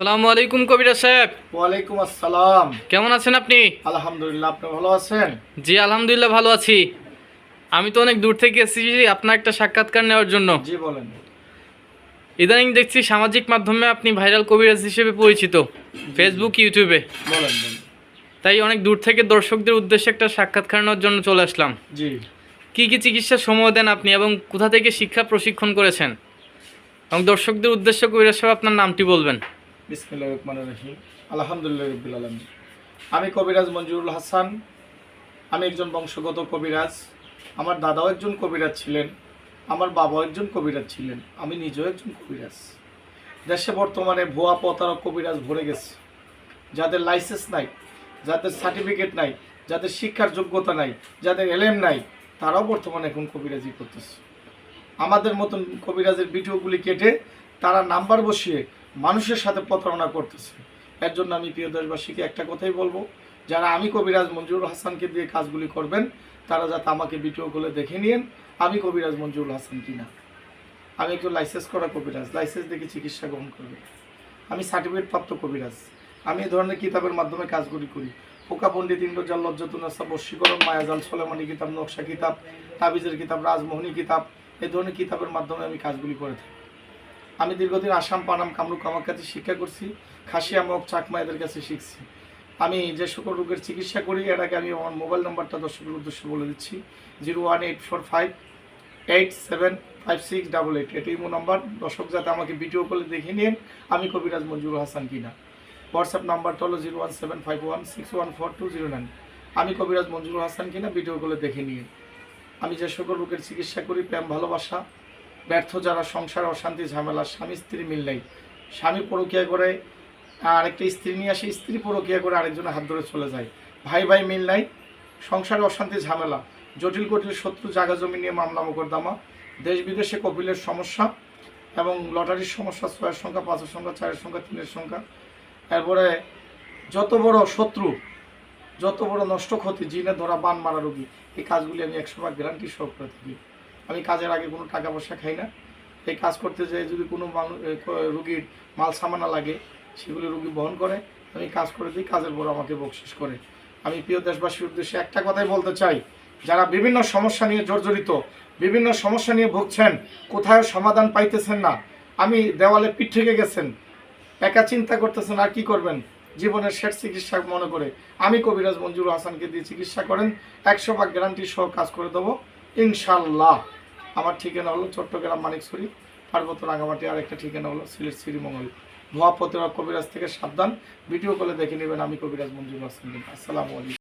আলাইকুম কবিরা সাহেব। ওয়ালাইকুম আসসালাম। কেমন আছেন আপনি? আলহামদুলিল্লাহ আপনি ভালো আছেন? জি আলহামদুলিল্লাহ ভালো আছি। আমি তো অনেক দূর থেকে এসেছি আপনার একটা সাক্ষাৎকার নেওয়ার জন্য। জি বলেন। ইদানিং দেখছি সামাজিক মাধ্যমে আপনি ভাইরাল কবিরাজ হিসেবে পরিচিত ফেসবুক ইউটিউবে বলেন বলেন। তাই অনেক দূর থেকে দর্শকদের উদ্দেশ্যে একটা সাক্ষাৎকার নেওয়ার জন্য চলে আসলাম। জি। কি কি চিকিৎসার সময় দেন আপনি এবং কোথা থেকে শিক্ষা প্রশিক্ষণ করেছেন? এবং দর্শকদের উদ্দেশ্যে কবিরাজ সাহেব আপনার নামটি বলবেন। বিসমিল্লাহ রহমান রহিম। আলহামদুলিল্লাহ রবিল আলম আমি কবিরাজ মঞ্জুরুল হাসান। আমি একজন বংশগত কবিরাজ। আমার দাদাও একজন কবিরাজ ছিলেন। আমার বাবাও একজন কবিরাজ ছিলেন। আমি নিজেও একজন কবিরাজ। দেশে বর্তমানে ভুয়া প্রতারক কবিরাজ ভরে গেছে। যাদের লাইসেন্স নাই, যাদের সার্টিফিকেট নাই, যাদের শিক্ষার যোগ্যতা নাই, যাদের এলএম নাই, তারাও বর্তমানে এখন কবিরাজি করতেছে। আমাদের মতন কবিরাজের ভিডিওগুলি কেটে তারা নাম্বার বসিয়ে মানুষের সাথে প্রতারণা করতেছে। এর জন্য আমি প্রিয় দেশবাসীকে একটা কথাই বলব, যারা আমি কবিরাজ মঞ্জুরুল হাসানকে দিয়ে কাজগুলি করবেন, তারা যাতে আমাকে ভিডিওগুলো দেখে নিন আমি কবিরাজ মঞ্জুরুল হাসান কিনা। আমি একটু লাইসেন্স করা কবিরাজ লাইসেন্স দেখে চিকিৎসা গ্রহণ করবে। আমি সার্টিফিকেট প্রাপ্ত কবিরাজ। আমি এই ধরনের কিতাবের মাধ্যমে কাজগুলি করি। পোকা পণ্ডিত ইন্দ্রজাল লজ্জাতুনাসা বশীকরণ মায়াজাল, সোলেমানি কিতাব, নকশা কিতাব, তাবিজের কিতাব, রাজমোহনী কিতাব এই ধরনের কিতাবের মাধ্যমে আমি কাজগুলি করে থাকি। আমি দীর্ঘদিন আসাম, পানাম, কামরূপ আমার কাছে শিক্ষা করছি খাসিয়া মগ চাকমা এদের কাছে শিখছি। আমি যে সকল রোগের চিকিৎসা করি, এর আগে আমি আমার মোবাইল নাম্বারটা দর্শকের উদ্দেশ্যে বলে দিচ্ছি, zero one eight four five eight seven five six double eight. এটাই মো নাম্বার। দর্শক, যাতে আমাকে ভিডিও কলে দেখে নিন আমি কবিরাজ মঞ্জুর হাসান কিনা। হোয়াটসঅ্যাপ নাম্বারটা হলো zero one seven five one six one four two zero nine. আমি কবিরাজ মঞ্জুর হাসান কিনা, ভিডিও কলে দেখে নিন আমি যে সকল রোগের চিকিৎসা করি, প্রেম, ভালোবাসা ব্যর্থ যারা সংসার, অশান্তি, ঝামেলা, স্বামী, স্ত্রী মিল নেই। স্বামী পরকিয়া করে আরেকটা স্ত্রী নিয়ে আসে, স্ত্রী পরকিয়া করে আরেকজনের হাত ধরে চলে যায়। ভাই ভাই মিল নাই। সংসারে অশান্তি, ঝামেলা। জটিল কটিল শত্রু জায়গা জমি নিয়ে মামলা মোকদ্দমা। দেশ বিদেশে কপিলের সমস্যা এবং লটারির সমস্যা, ছয়ের সংখ্যা, পাঁচের সংখ্যা, চারের সংখ্যা, তিনের সংখ্যা। এরপরে যত বড় শত্রু, যত বড় নষ্ট ক্ষতি, জিনে ধরা, বান মারা রোগী, এই কাজগুলি আমি একশো ভাগ গ্যারান্টি সহ করে থাকি। আমি কাজের আগে কোনো টাকা পয়সা খাই না। এই কাজ করতে যেয়ে যদি কোনো মানুষ রুগীর মাল সামানা লাগে, সেগুলি রুগী বহন করে, আমি কাজ করে দিই, কাজের পর আমাকে বকশিস করে। আমি প্রিয় দেশবাসীর উদ্দেশ্যে একটা কথাই বলতে চাই, যারা বিভিন্ন সমস্যা নিয়ে জর্জরিত, বিভিন্ন সমস্যা নিয়ে ভুগছেন, কোথাও সমাধান পাইতেছেন না, আমি দেওয়ালে পিঠ থেকে গেছেন, একা চিন্তা করতেছেন, আর কি করবেন? জীবনের শেষ চিকিৎসা মনে করে, আমি কবিরাজ মঞ্জুর হাসানকে দিয়ে চিকিৎসা করেন, একশো ভাগ গ্যারান্টি সহ কাজ করে দেবো, ইনশাল্লাহ। আমার ঠিকানা হলো চট্টগ্রাম মানিকছড়ি, পার্বত্য রাঙামাটি আর একটা ঠিকানা হলো সিলেট শ্রীমঙ্গল। ভুয়া প্রতিরোধ কবিরাজ থেকে সাবধান। ভিডিও কলে দেখে নেবেন আমি কবিরাজ মঞ্জুর আসসালামু আলাইকুম।